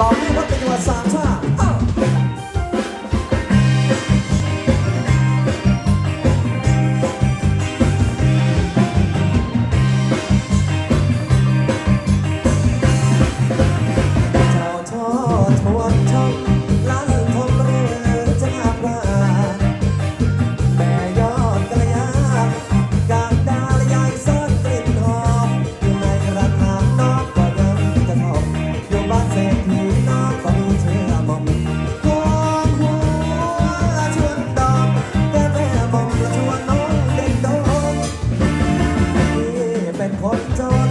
ต่อให้รถเป็นจังหวัดสามชาติ คนจน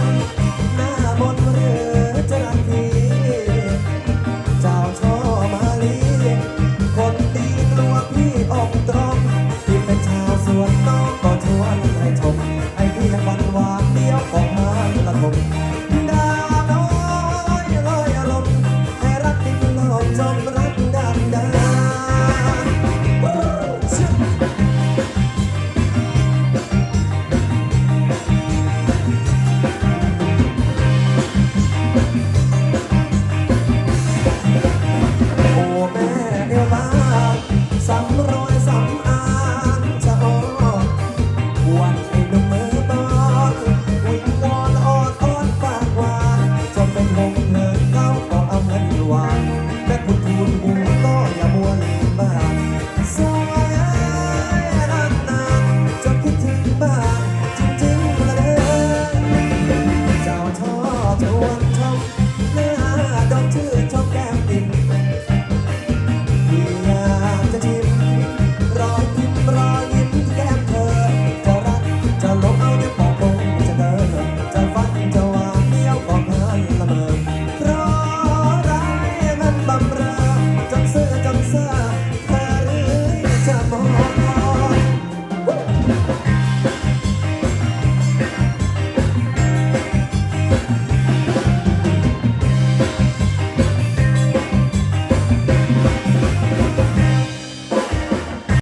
หน้ามนต์หรือจะรักทีเจ้าช่อมาลีคนดีกลัวพี่อกตรมที่เป็นชาวสวนน้องก็ชวนให้ชมไอ้พี่วันหวานเดียวของมันละทมดาวน้อยลอยอารมณ์ให้รักติดโลกจมรัก